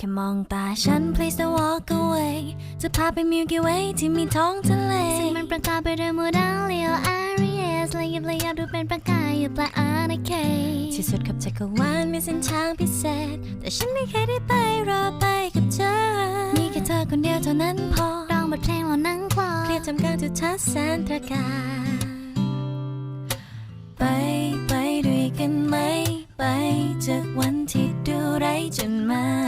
แค่มองตาฉัน please don't walk away จะพาไป Milky Way ที่มีท้องทะเลซึ่งมันประกอบไปด้วยโมดาเลียวอารีเอสละเอียบละเอียดดูเป็นประกายอยู่ปลายอาร์เคที่สุดกับจักรวาลมีเส้นทางพิเศษ แต่ฉันไม่เคยได้ไปรอไปกับเธอมีแค่เธอคนเดียวเท่านั้นพอร้องบทเพลงแล้วนั่งคลอเครียดทำการทุกทัศแสนตระกาไปไปด้วยกันไหม ไปจากวันที่ดูไรจนม่ yeah